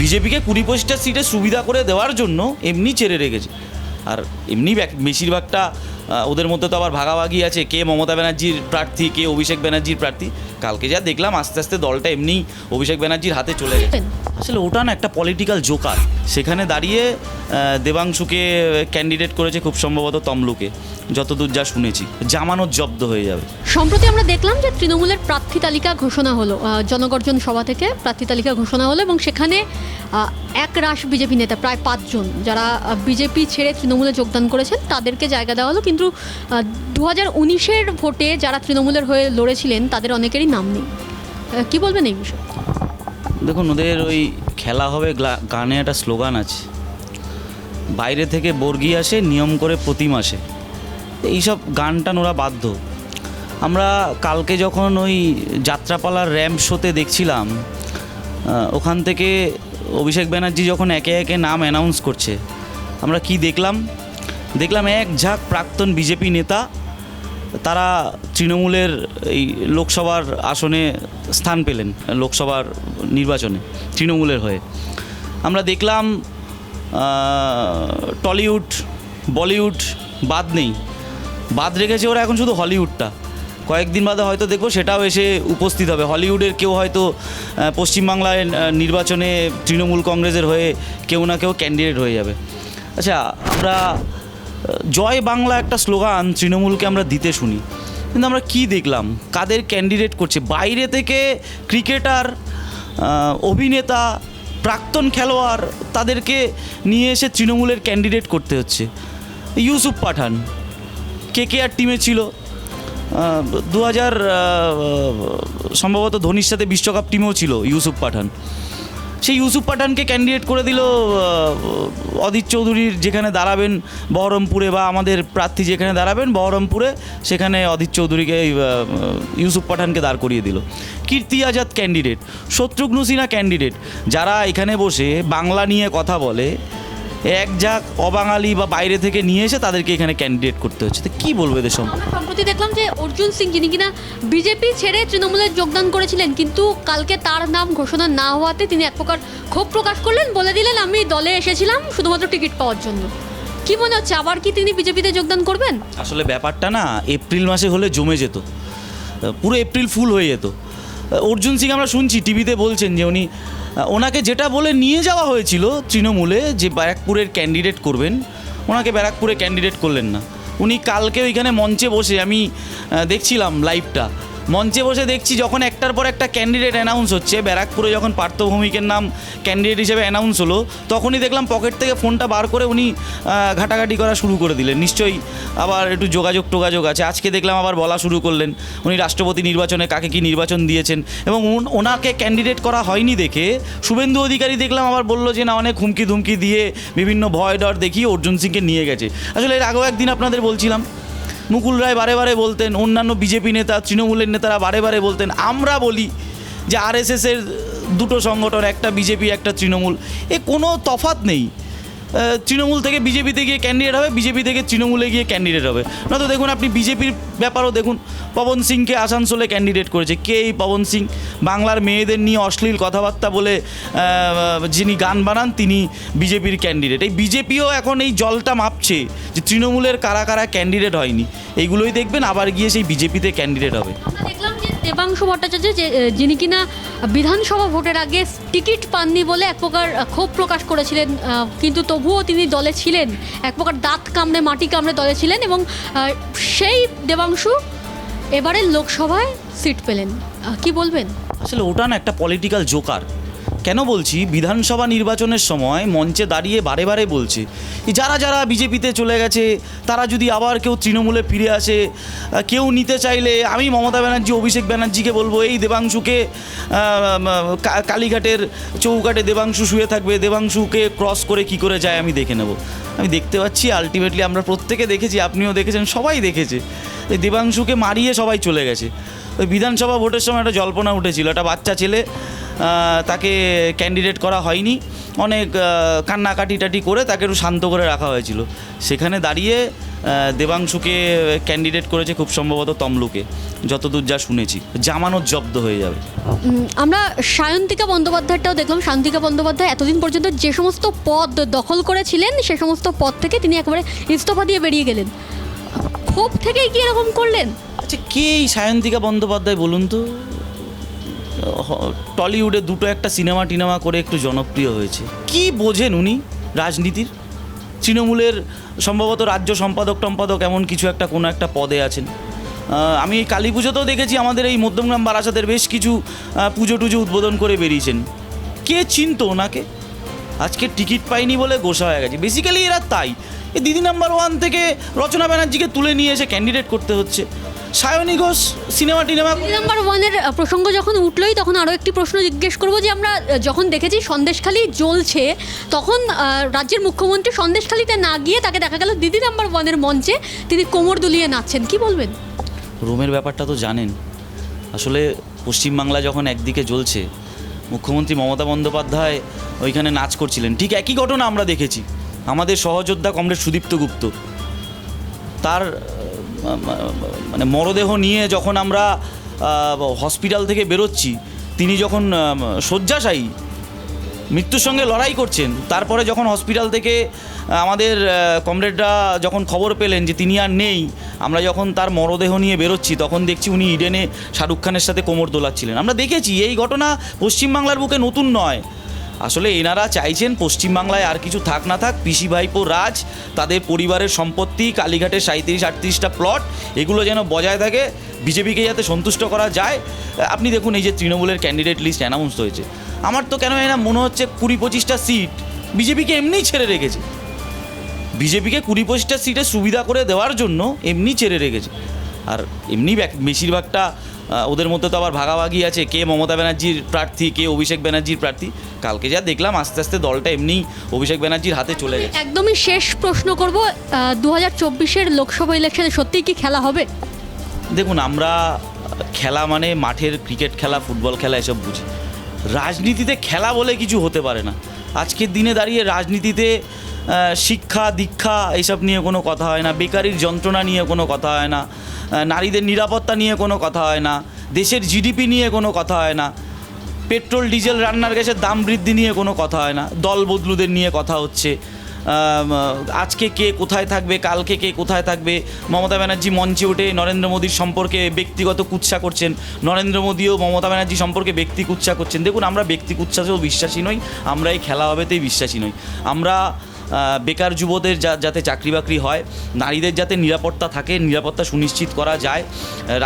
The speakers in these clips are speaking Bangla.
বিজেপিকে কুড়ি পঁচিশটা সিটে সুবিধা করে দেওয়ার জন্য এমনি ছেড়ে রেখেছে। আর এমনি বেশিরভাগটা ওদের মধ্যে তো আবার ভাগাভাগি আছে, কে মমতা ব্যানার্জির প্রার্থী, কে অভিষেক ব্যানার্জির প্রার্থী। কালকে যা দেখলাম, আস্তে আস্তে দলটা এমনি অভিষেক ব্যানার্জির হাতে চলে গেছে। আসলে ওটা না একটা পলিটিক্যাল জোকার সেখানে দাঁড়িয়ে দেবাংশুকে ক্যান্ডিডেট করেছে খুব সম্ভবত তমলুকে। যতদূর যা শুনেছি জামানত জব্দ হয়ে যাবে। সম্প্রতি আমরা দেখলাম যে তৃণমূলের প্রার্থী তালিকা ঘোষণা হলো। জনগর্জন সভা থেকে প্রার্থী তালিকা ঘোষণা হলো এবং সেখানে এক রাশ বিজেপি নেতা প্রায় পাঁচজন যারা বিজেপি ছেড়ে তৃণমূলে যোগদান করেছেন তাদেরকে জায়গা দেওয়া হলো। কিন্তু দু হাজার উনিশের ভোটে যারা তৃণমূলের হয়ে লড়েছিলেন তাদের অনেকেরই নাম নেই। কি বলবেন এই বিষয়ে? দেখুন ওদের ওই খেলা হবে গানে একটা স্লোগান আছে। বাইরে থেকে বর্গি আসে নিয়ম করে প্রতি মাসে এইসব গান টান ওরা বাধ্য। আমরা কালকে যখন ওই যাত্রাপালার র্যাম্প শোতে দেখছিলাম ওখান থেকে অভিষেক ব্যানার্জি যখন একে একে নাম অ্যানাউন্স করছে, আমরা কি দেখলাম? দেখলাম এক ঝাঁক প্রাক্তন বিজেপি নেতা, তারা তৃণমূলের এই লোকসভার আসনে স্থান পেলেন, লোকসভার নির্বাচনে, তৃণমূলের হয়ে। আমরা দেখলাম টলিউড, বলিউড বাদ নেই। বাদ রেখেছে ওরা এখন শুধু হলিউডটা। কয়েকদিন বাদে হয়তো দেখব সেটাও এসে উপস্থিত হবে। হলিউডের কেউ হয়তো পশ্চিমবাংলায় নির্বাচনে তৃণমূল কংগ্রেসের হয়ে কেউ না কেউ ক্যান্ডিডেট হয়ে যাবে। আচ্ছা আমরা জয় বাংলা একটা স্লোগান তৃণমূলকে আমরা দিতে শুনি। কিন্তু আমরা কি দেখলাম? কাদের ক্যান্ডিডেট করছে? বাইরে থেকে ক্রিকেটার অভিনেতা, প্রাক্তন খেলোয়াড় তাদেরকে নিয়ে এসে তৃণমূলের ক্যান্ডিডেট করতে হচ্ছে। ইউসুফ পাঠান কে কে আর টিমে ছিল। দু হাজার সম্ভবত ধোনির সাথে বিশ্বকাপ টিমেও ছিল ইউসুফ পাঠান। সেই ইউসুফ পাঠানকে ক্যান্ডিডেট করে দিল অদিত চৌধুরীর যেখানে দাঁড়াবেন বহরমপুরে বা আমাদের প্রার্থী যেখানে দাঁড়াবেন বহরমপুরে, সেখানে অদিত চৌধুরীকে ইউসুফ পাঠানকে দাঁড় করিয়ে দিল। কীর্তি আজাদ ক্যান্ডিডেট শত্রুঘ্ন সিনহা ক্যান্ডিডেট যারা এখানে বসে বাংলা নিয়ে কথা বলে এক যাক অবাঙালি বা বাইরে থেকে নিয়ে এসে তাদেরকে এখানে ক্যান্ডিডেট করতে হচ্ছে। তো কী বলব এদের সম্পর্কে সম্প্রতি দেখলাম যে অর্জুন সিং যিনি কিনা বিজেপি ছেড়ে তৃণমূলে যোগদান করেছিলেন কিন্তু কালকে তার নাম ঘোষণা না হওয়াতে তিনি এক প্রকার ক্ষোভ প্রকাশ করলেন বলে দিলেন আমি দলে এসেছিলাম শুধুমাত্র টিকিট পাওয়ার জন্য। কি মনে হচ্ছে আবার কি তিনি বিজেপিতে যোগদান করবেন? আসলে ব্যাপারটা না এপ্রিল মাসে হলে জমে যেত। পুরো এপ্রিল ফুল হয়ে যেত। অর্জুন সিং আমরা শুনছি টিভিতে বলছেন যে উনি ওনাকে যেটা বলে নিয়ে যাওয়া হয়েছিল তৃণমূলে যে ব্যারাকপুরের ক্যান্ডিডেট করবেন, ওনাকে ব্যারাকপুরে ক্যান্ডিডেট করলেন না। উনি কালকে ওইখানে মঞ্চে বসে আমি দেখছিলাম লাইভটা মঞ্চে বসে দেখছি যখন একটার পর একটা ক্যান্ডিডেট অ্যানাউন্স হচ্ছে, ব্যারাকপুরে যখন পার্থ ভৌমিকের নাম ক্যান্ডিডেট হিসেবে অ্যানাউন্স হলো, তখনই দেখলাম পকেট থেকে ফোনটা বার করে উনি ঘাটাঘাটি করা শুরু করে দিলেন। নিশ্চয়ই আবার একটু যোগাযোগ টোগাযোগ আছে। আজকে দেখলাম আবার বলা শুরু করলেন। উনি রাষ্ট্রপতি নির্বাচনে কাকে কি নির্বাচন দিয়েছেন। এবং ওনাকে ক্যান্ডিডেট করা হয়নি দেখে শুভেন্দু অধিকারী দেখলাম আবার বলল যে, না, অনেক হুমকি ধুমকি দিয়ে বিভিন্ন ভয় ডর দেখিয়ে অর্জুন সিংকে নিয়ে গেছে। আসলে এর আগেও একদিন আপনাদের বলছিলাম মুকুল রায় বারে বারে বলতেন, অন্যান্য বিজেপি নেতা, তৃণমূলের নেতারা বারে বারে বলতেন, আমরা বলি যে আরএসএসের দুটো সংগঠন, একটা বিজেপি, একটা তৃণমূল। এ কোনো তফাত নেই। তৃণমূল থেকে বিজেপিতে গিয়ে ক্যান্ডিডেট হবে, বিজেপি থেকে তৃণমূলে গিয়ে ক্যান্ডিডেট হবে। নয়তো দেখুন আপনি বিজেপির ব্যাপারও দেখুন, পবন সিংকে আসানসোলে ক্যান্ডিডেট করেছে। কে এই পবন সিং? বাংলার মেয়েদের নিয়ে অশ্লীল কথাবার্তা বলে যিনি গান বানান, তিনি বিজেপির ক্যান্ডিডেট এই বিজেপিও এখন এই জলটা মাপছে যে তৃণমূলের কারা কারা ক্যান্ডিডেট হয়নি। এইগুলোই দেখবেন, আবার গিয়ে সেই বিজেপিতে ক্যান্ডিডেট হবে। দেখলাম যে দেবাংশু ভট্টাচার্য যে যিনি কিনা বিধানসভা ভোটের আগে টিকিট পাননি বলে এক প্রকার ক্ষোভ প্রকাশ করেছিলেন কিন্তু তবুও তিনি দলে ছিলেন। এক প্রকার দাঁত কামড়ে, মাটি কামড়ে দলে ছিলেন এবং সেই দেবাংশু এবারে লোকসভায় সিট পেলেন। কি বলবেন? আসলে ওটা না একটা পলিটিক্যাল জোকার কেন বলছি? বিধানসভা নির্বাচনের সময় মঞ্চে দাঁড়িয়ে বারে বারে বলছে। যারা যারা বিজেপিতে চলে গেছে, তারা যদি আবার কেউ তৃণমূলে ফিরে আসে কেউ নিতে চাইলে আমি মমতা ব্যানার্জি, অভিষেক ব্যানার্জিকে বলব, এই দেবাংশুকে কালীঘাটের চৌঘাটে দেবাংশু শুয়ে থাকবে। দেবাংশুকে ক্রস করে কি করে যায় আমি দেখে নেব। আমি দেখতে পাচ্ছি আলটিমেটলি আমরা প্রত্যেকে দেখেছি, আপনিও দেখেছেন, সবাই দেখেছে। এই দেবাংশুকে মারিয়ে সবাই চলে গেছে। ওই বিধানসভা ভোটের সময় একটা জল্পনা উঠেছিল, একটা বাচ্চা ছেলে তাকে ক্যান্ডিডেট করা হয়নি। অনেক কান্নাকাটি টাটি করে তাকে একটু শান্ত করে রাখা হয়েছিল। সেখানে দাঁড়িয়ে দেবাংশুকে ক্যান্ডিডেট করেছে খুব সম্ভবত তমলুকে। যতদূর যা শুনেছি জামানত জব্দ হয়ে যাবে। আমরা সায়ন্তিকা বন্দ্যোপাধ্যায়টাও দেখলাম। শান্তিকা বন্দ্যোপাধ্যায় এতদিন পর্যন্ত যে সমস্ত পদ দখল করেছিলেন সে সমস্ত পদ থেকে তিনি একেবারে ইস্তফা দিয়ে বেরিয়ে গেলেন। ক্ষোভ থেকেই কি এরকম করলেন? আচ্ছা কে এই সায়ন্তিকা বন্দ্যোপাধ্যায় বলুন তো? টলিউডে দুটো একটা সিনেমা টিনেমা করে একটু জনপ্রিয় হয়েছে। কি বোঝেন উনি রাজনীতির? তৃণমূলের সম্ভবত রাজ্য সম্পাদক টম্পাদক এমন কিছু একটা কোনো একটা পদে আছেন। আমি এই কালী পুজোতেও দেখেছি আমাদের এই মধ্যমগ্রাম বারাসাতের বেশ কিছু পুজো টুজো উদ্বোধন করে বেরিয়েছেন। কে চিনত ওনাকে? আজকে টিকিট পাইনি বলে গোসা হয়ে গেছে। বেসিক্যালি এরা তাই। এই দিদি নাম্বার ওয়ান থেকে রচনা ব্যানার্জিকে তুলে নিয়ে এসে ক্যান্ডিডেট করতে হচ্ছে। সায়নী ঘোষ সিনেমা টিনেমা। নাম্বার ওয়ানের প্রসঙ্গ যখন উঠলোই তখন আরও একটি প্রশ্ন জিজ্ঞেস করব যে আমরা যখন দেখেছি সন্দেশখালি জ্বলছে তখন রাজ্যের মুখ্যমন্ত্রী সন্দেশখালিতে না গিয়ে তাকে দেখা গেল দিদি নাম্বার ওয়ানের মঞ্চে তিনি কোমর দুলিয়ে নাচছেন। কি বলবেন? রুমের ব্যাপারটা তো জানেন। আসলে পশ্চিমবাংলা যখন একদিকে জ্বলছে মুখ্যমন্ত্রী মমতা বন্দ্যোপাধ্যায় ওইখানে নাচ করছিলেন। ঠিক একই ঘটনা আমরা দেখেছি। আমাদের সহযোদ্ধা কমরেড সুদীপ্ত গুপ্ত। তার মানে মরদেহ নিয়ে যখন আমরা হসপিটাল থেকে বেরোচ্ছি, তিনি যখন শয্যাশায়ী, মৃত্যুর সঙ্গে লড়াই করছেন, তারপরে যখন হসপিটাল থেকে আমাদের কমরেডরা যখন খবর পেলেন যে তিনি আর নেই, আমরা যখন তার মরদেহ নিয়ে বেরোচ্ছি, তখন দেখছি উনি ইডেনে শাহরুখ খানের সাথে কোমর দোলাচ্ছিলেন। আমরা দেখেছি, এই ঘটনা পশ্চিমবাংলার বুকে নতুন নয়। আসলে এনারা চাইছেন পশ্চিমবাংলায় আর কিছু থাক না থাক, পিসি ভাইপো রাজ, তাদের পরিবারের সম্পত্তি, কালীঘাটের সাঁত্রিশ আটত্রিশটা প্লট এগুলো যেন বজায় থাকে, বিজেপিকে যাতে সন্তুষ্ট করা যায়। আপনি দেখুন এই যে তৃণমূলের ক্যান্ডিডেট লিস্ট অ্যানাউন্স হয়েছে। আমার তো কেন না মনে হচ্ছে কুড়ি পঁচিশটা সিট বিজেপিকে এমনিই ছেড়ে রেখেছে। বিজেপিকে কুড়ি পঁচিশটা সিটে সুবিধা করে দেওয়ার জন্য এমনি ছেড়ে রেখেছে। আর এমনি বেশিরভাগটা ওদের মধ্যে তো আবার ভাগাভাগি আছে কে মমতা ব্যানার্জির প্রার্থী কে অভিষেক ব্যানার্জির প্রার্থী। কালকে যা দেখলাম আস্তে আস্তে দলটা এমনিই অভিষেক ব্যানার্জির হাতে চলে গেছে। একদমই শেষ প্রশ্ন করব দু হাজার চব্বিশের লোকসভা ইলেকশনে সত্যিই কি খেলা হবে? দেখুন আমরা খেলা মানে মাঠের ক্রিকেট খেলা ফুটবল খেলা এসব বুঝি। রাজনীতিতে খেলা বলে কিছু হতে পারে না। আজকের দিনে দাঁড়িয়ে রাজনীতিতে শিক্ষা দীক্ষা এইসব নিয়ে কোনো কথা হয় না। বেকারির যন্ত্রণা নিয়ে কোনো কথা হয় না। নারীদের নিরাপত্তা নিয়ে কোনো কথা হয় না, দেশের জিডিপি নিয়ে কোনো কথা হয় না, পেট্রোল, ডিজেল, রান্নার গ্যাসের দাম বৃদ্ধি নিয়ে কোনো কথা হয় না, দল বদলুদের নিয়ে কথা হচ্ছে। আজকে কে কোথায় থাকবে, কালকে কে কোথায় থাকবে? মমতা ব্যানার্জি মঞ্চে উঠে নরেন্দ্র মোদীর সম্পর্কে ব্যক্তিগত কুৎসা করছেন। নরেন্দ্র মোদীও মমতা ব্যানার্জি সম্পর্কে ব্যক্তি কুৎসা করছেন। দেখুন, আমরা ব্যক্তি কুৎসাতেও বিশ্বাসী নই আমরা এই খেলা হবেতেই বিশ্বাসী নই। আমরা বেকার যুবদের যাতে চাকরি বাকরি হয়, নারীদের যাতে নিরাপত্তা থাকে, নিরাপত্তা সুনিশ্চিত করা যায়,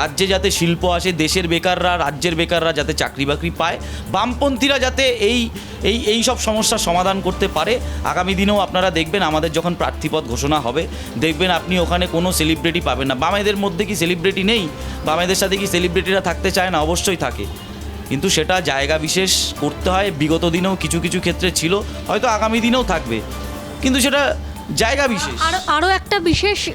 রাজ্যে যাতে শিল্প আসে, দেশের বেকাররা, রাজ্যের বেকাররা যাতে চাকরি বাকরি পায়, বামপন্থীরা যাতে এই এই এই সব সমস্যার সমাধান করতে পারে। আগামী দিনেও আপনারা দেখবেন আমাদের যখন প্রার্থীপদ ঘোষণা হবে, দেখবেন আপনি ওখানে কোনো সেলিব্রিটি পাবেন না। বামেদের মধ্যে কি সেলিব্রিটি নেই? বামেদের সাথে কি সেলিব্রিটিরা থাকতে চায় না? অবশ্যই থাকে। কিন্তু সেটা জায়গা বিশেষ করতে হয়। বিগত দিনেও কিছু কিছু ক্ষেত্রে ছিল। হয়তো আগামী দিনেও থাকবে। কিন্তু সেটা জায়গা বিশেষ। আরও আরও একটা বিশেষ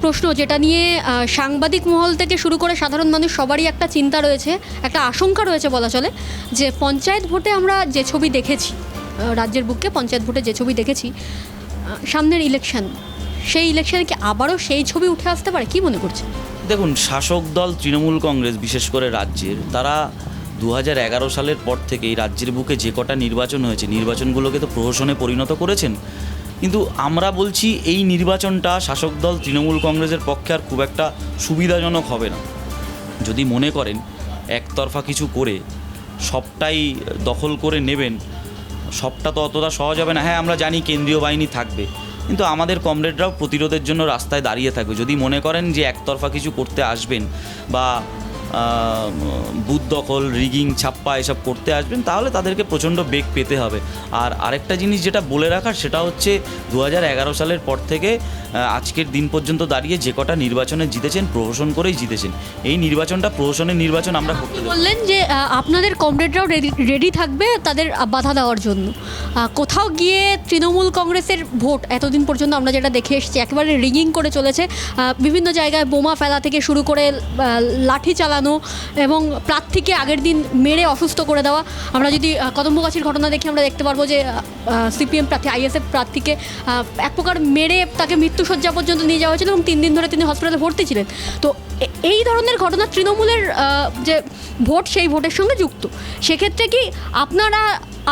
প্রশ্ন যেটা নিয়ে সাংবাদিক মহল থেকে শুরু করে সাধারণ মানুষ সবারই একটা চিন্তা রয়েছে একটা আশঙ্কা রয়েছে বলা চলে যে পঞ্চায়েত ভোটে আমরা যে ছবি দেখেছি রাজ্যের বুকে পঞ্চায়েত ভোটে যে ছবি দেখেছি সামনের ইলেকশন সেই ইলেকশনে কি আবারও সেই ছবি উঠে আসতে পারে? কি মনে করছে দেখুন শাসক দল তৃণমূল কংগ্রেস বিশেষ করে রাজ্যের তারা দু এগারো সালের পর থেকে এই রাজ্যের বুকে যে কটা নির্বাচন হয়েছে নির্বাচনগুলোকে তো প্রহসনে পরিণত করেছেন কিন্তু আমরা বলছি এই নির্বাচনটা শাসক দল তৃণমূল কংগ্রেসের পক্ষে আর খুব একটা সুবিধাজনক হবে না। যদি মনে করেন একতরফা কিছু করে সবটাই দখল করে নেবেন, সবটা তো অতটা সহজ হবে না। হ্যাঁ আমরা জানি কেন্দ্রীয় বাহিনী থাকবে, কিন্তু আমাদের কমরেডরাও প্রতিরোধের জন্য রাস্তায় দাঁড়িয়ে থাকবে। যদি মনে করেন যে একতরফা কিছু করতে আসবেন বা বুথ দখল রিগিং ছাপ্পা এসব করতে আসবেন তাহলে তাদেরকে প্রচণ্ড বেগ পেতে হবে। আর আরেকটা জিনিস যেটা বলে রাখার সেটা হচ্ছে দু এগারো সালের পর থেকে আজকের দিন পর্যন্ত দাঁড়িয়ে যে কটা নির্বাচনে জিতেছেন প্রহসন করেই জিতেছেন। এই নির্বাচনটা প্রহসনের নির্বাচন আমরা করতে বললেন যে আপনাদের কমরেডরাও রেডি রেডি থাকবে তাদের বাধা দেওয়ার জন্য। কোথাও গিয়ে তৃণমূল কংগ্রেসের ভোট এতদিন পর্যন্ত আমরা যেটা দেখে এসেছি একেবারে রিগিং করে চলেছে। বিভিন্ন জায়গায় বোমা ফেলা থেকে শুরু করে লাঠি চালানো চালানো এবং প্রার্থীকে আগের দিন মেরে অসুস্থ করে দেওয়া। আমরা যদি কদম্বগাছির ঘটনা দেখি আমরা দেখতে পারব যে সিপিএম প্রার্থী, আইএসএফ প্রার্থীকে এক প্রকার মেরে তাকে মৃত্যুসজ্জা পর্যন্ত নিয়ে যাওয়া হয়েছিল এবং তিন দিন ধরে তিনি হসপিটালে ভর্তি ছিলেন। তো এই ধরনের ঘটনা তৃণমূলের যে ভোট, সেই ভোটের সঙ্গে যুক্ত। সেক্ষেত্রে কি আপনারা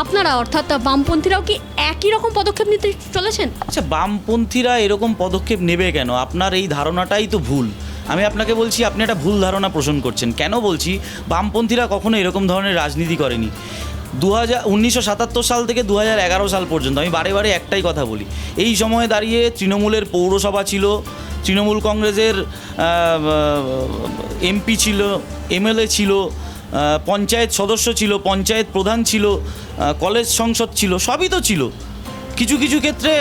আপনারা অর্থাৎ বামপন্থীরাও কি একই রকম পদক্ষেপ নিতে চলেছেন? আচ্ছা বামপন্থীরা এরকম পদক্ষেপ নেবে কেন? আপনার এই ধারণাটাই তো ভুল। আমি আপনাকে বলছি, আপনি একটা ভুল ধারণা পোষণ করছেন। কেন বলছি? বামপন্থীরা কখনো এরকম ধরনের রাজনীতি করেনি। দু হাজার উনিশশো সাতাত্তর সাল থেকে দু হাজার এগারো সাল পর্যন্ত, আমি বারে বারে একটাই কথা বলি। এই সময়ে দাঁড়িয়ে তৃণমূলের পৌরসভা ছিল, তৃণমূল কংগ্রেসের এমপি ছিল, এমএলএ ছিল পঞ্চায়েত সদস্য ছিল, পঞ্চায়েত প্রধান ছিল কলেজ সংসদ ছিল, সবই তো ছিল। কিছু কিছু ক্ষেত্রে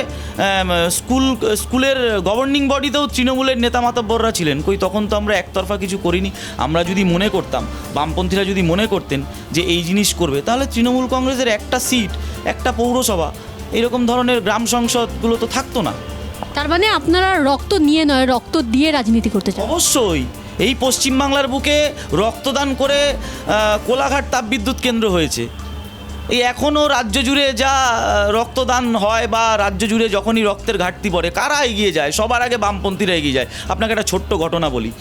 স্কুল স্কুলের গভর্নিং বডিতেও তৃণমূলের নেতা মাতব্বররা ছিলেন। কই তখন তো আমরা একতরফা কিছু করিনি। আমরা যদি মনে করতাম বামপন্থীরা যদি মনে করতেন যে এই জিনিস করবে তাহলে তৃণমূল কংগ্রেসের একটা সিট একটা পৌরসভা এরকম ধরনের গ্রাম সংসদগুলো তো থাকতো না। তার মানে আপনারা রক্ত নিয়ে নয় রক্ত দিয়ে রাজনীতি করতে চান? অবশ্যই। এই পশ্চিমবাংলার বুকে রক্তদান করে কোলাঘাট তাপবিদ্যুৎ কেন্দ্র হয়েছে। এই এখনও রাজ্য জুড়ে যা রক্তদান হয় বা রাজ্য জুড়ে যখনই রক্তের ঘাটতি পড়ে, কারা এগিয়ে যায়? সবার আগে বামপন্থীরা এগিয়ে যায়। আপনাকে একটা ছোট্ট ঘটনা বলি।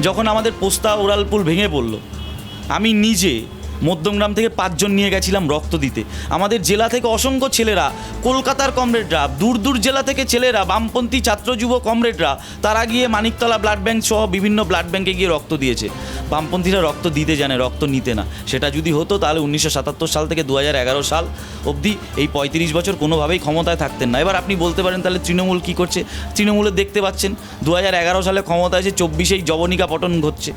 যখন আমাদের পোস্তা ওরালপুল ভেঙে পড়ল, আমি নিজে মধ্যমগ্রাম থেকে পাঁচজন নিয়ে গেছিলাম রক্ত দিতে। আমাদের জেলা থেকে অসংখ্য ছেলেরা, কলকাতার কমরেডরা, দূর দূর জেলা থেকে ছেলেরা, বামপন্থী ছাত্র যুব কমরেডরা, তারা গিয়ে মানিকতলা ব্লাড ব্যাঙ্ক সহ বিভিন্ন ব্লাড ব্যাঙ্কে গিয়ে রক্ত দিয়েছে। বামপন্থীরা রক্ত দিতে জানে, রক্ত নিতে না। সেটা যদি হতো তাহলে উনিশশো সাতাত্তর সাল থেকে দু হাজার এগারো সাল অবধি এই পঁয়ত্রিশ বছর কোনোভাবেই ক্ষমতায় থাকতেন না। এবার আপনি বলতে পারেন তাহলে তৃণমূল কী করছে? তৃণমূলে দেখতে পাচ্ছেন দু হাজার এগারো সালে ক্ষমতায় এসে চব্বিশেই জবনিকা পটন ঘটছে।